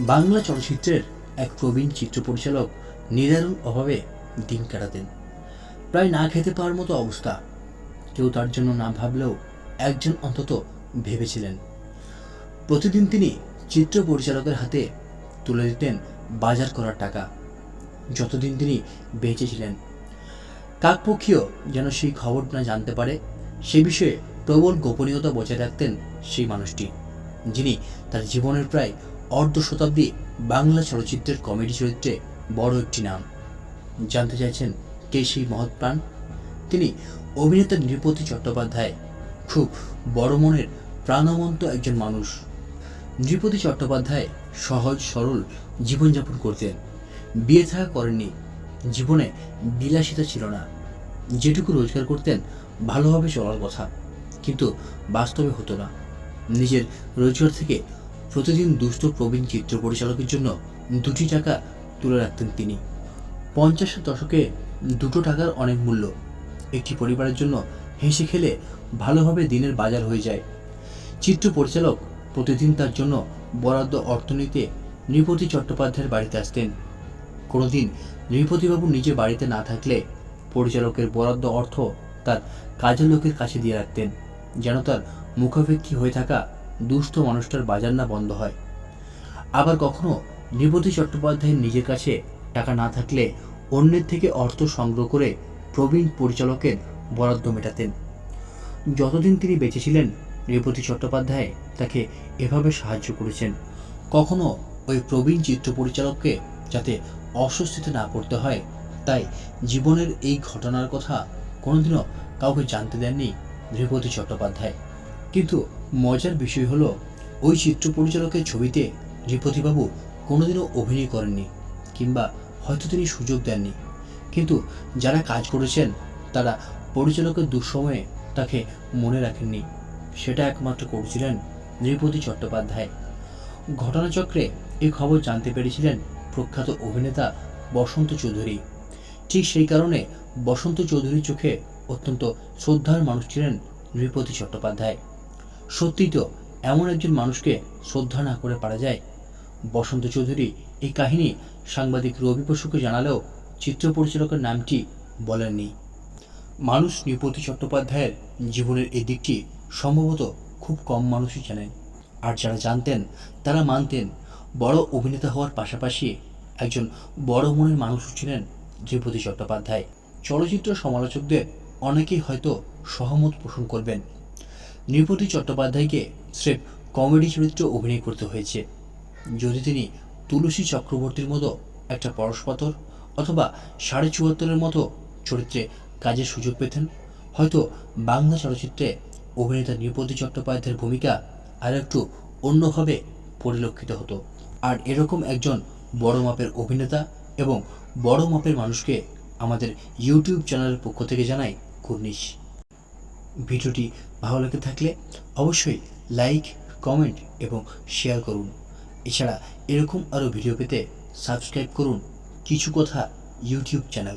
বাংলা চলচ্চিত্রের এক প্রবীণ চিত্র পরিচালক নিদারুণ অভাবে দিন কাটাতেন। প্রায় না খেতে পাওয়ার মতো অবস্থা। কেউ তার জন্য না ভাবলেও একজন অন্তত ভেবেছিলেন। প্রতিদিন তিনি চিত্র পরিচালকের হাতে তুলে দিতেন বাজার করার টাকা। যতদিন তিনি বেঁচে ছিলেন। কাকপক্ষীয় যেন সেই খবর না জানতে পারে, সে বিষয়ে প্রবল গোপনীয়তা বজায় রাখতেন সেই মানুষটি, যিনি তার জীবনের প্রায় অর্ধ শতাব্দী বাংলা চলচ্চিত্রের কমেডি চরিত্রে বড় একটি নাম। জানতে চাইছেন কে সেই মহৎ প্রাণ? তিনি অভিনেতা নৃপতি চট্টোপাধ্যায়, খুব বড় মনের প্রাণবন্ত একজন মানুষ। নৃপতি চট্টোপাধ্যায় সহজ, সরল জীবনযাপন করতেন। বিয়ে থাকা করেননি, জীবনে বিলাসিতা ছিল না। যেটুকু রোজগার করতেন, ভালোভাবে চলার কথা, কিন্তু বাস্তবে হতো না। নিজের রোজগার থেকে প্রতিদিন দুষ্ট প্রবীণ চিত্র পরিচালকের জন্য দুটি টাকা তুলে রাখতেন তিনি। পঞ্চাশের দশকে দুটো টাকার অনেক মূল্য। একটি পরিবারের জন্য হেসে খেলে ভালোভাবে দিনের বাজার হয়ে যায়। চিত্র পরিচালক প্রতিদিন তার জন্য বরাদ্দ অর্থ নিতে নৃপতি চট্টোপাধ্যায়ের বাড়িতে আসতেন। কোনোদিন নৃপতিবাবু নিজে বাড়িতে না থাকলে পরিচালকের বরাদ্দ অর্থ তার কাজের লোকের কাছে দিয়ে রাখতেন, যেন তার মুখাপেক্ষী হয়ে থাকা দুস্থ মানুষটার বাজার না বন্ধ হয়। আবার কখনো নৃপতি চট্টোপাধ্যায়ের নিজের কাছে টাকা না থাকলে অন্যের থেকে অর্থ সংগ্রহ করে প্রবীণ পরিচালকের বরাদ্দ মেটাতেন। যতদিন তিনি বেঁচে ছিলেন নৃপতি চট্টোপাধ্যায় তাকে এভাবে সাহায্য করেছেন। কখনো ওই প্রবীণ চিত্র পরিচালককে যাতে অস্বস্তিতে না পড়তে হয়, তাই জীবনের এই ঘটনার কথা কোনোদিনও কাউকে জানতে দেননি নৃপতি চট্টোপাধ্যায়। কিন্তু মজার বিষয় হলো, ওই চিত্র পরিচালকের ছবিতে নৃপতিবাবু কোনোদিনও অভিনয় করেননি, কিংবা হয়তো তিনি সুযোগ দেননি। কিন্তু যারা কাজ করেছেন, তারা পরিচালকের দুঃসময়ে তাকে মনে রাখেননি। সেটা একমাত্র করেছিলেন নৃপতি চট্টোপাধ্যায়। ঘটনাচক্রে এই খবর জানতে পেরেছিলেন প্রখ্যাত অভিনেতা বসন্ত চৌধুরী। ঠিক সেই কারণে বসন্ত চৌধুরীর চোখে অত্যন্ত শ্রদ্ধার মানুষ ছিলেন নৃপতি চট্টোপাধ্যায়। সত্যি তো এমন একজন মানুষকে শ্রদ্ধা না করে পারা যায়? বসন্ত চৌধুরী এই কাহিনী সাংবাদিক রবি বসুকে জানালেও চিত্র পরিচালকের নামটি বলেননি। মানুষ নৃপতি চট্টোপাধ্যায়ের জীবনের এই দিকটি সম্ভবত খুব কম মানুষই জানেন। আর যারা জানতেন, তারা মানতেন বড় অভিনেতা হওয়ার পাশাপাশি একজন বড় মনের মানুষ ছিলেন নৃপতি চট্টোপাধ্যায়। চলচ্চিত্র সমালোচকদের অনেকেই হয়তো সহমত পোষণ করবেন নৃপতি চট্টোপাধ্যায়কে স্রেফ কমেডি চরিত্রে অভিনয় করতে হয়েছে। যদি তিনি তুলসী চক্রবর্তীর মতো একটা পরশপাথর অথবা সাড়ে চুয়াত্তরের মতো চরিত্রে কাজের সুযোগ পেতেন, হয়তো বাংলা চলচ্চিত্রে অভিনেতা নৃপতি চট্টোপাধ্যায়ের ভূমিকা আর একটু অন্যভাবে পরিলক্ষিত হতো। আর এরকম একজন বড় মাপের অভিনেতা এবং বড় মাপের মানুষকে আমাদের ইউটিউব চ্যানেলের পক্ষ থেকে জানাই কুর্নিশ। ভিডিওটি ভালো লেগে থাকলে অবশ্যই লাইক, কমেন্ট এবং শেয়ার করুন। এছাড়া এরকম আরও ভিডিও পেতে সাবস্ক্রাইব করুন কিছু কথা ইউটিউব চ্যানেল।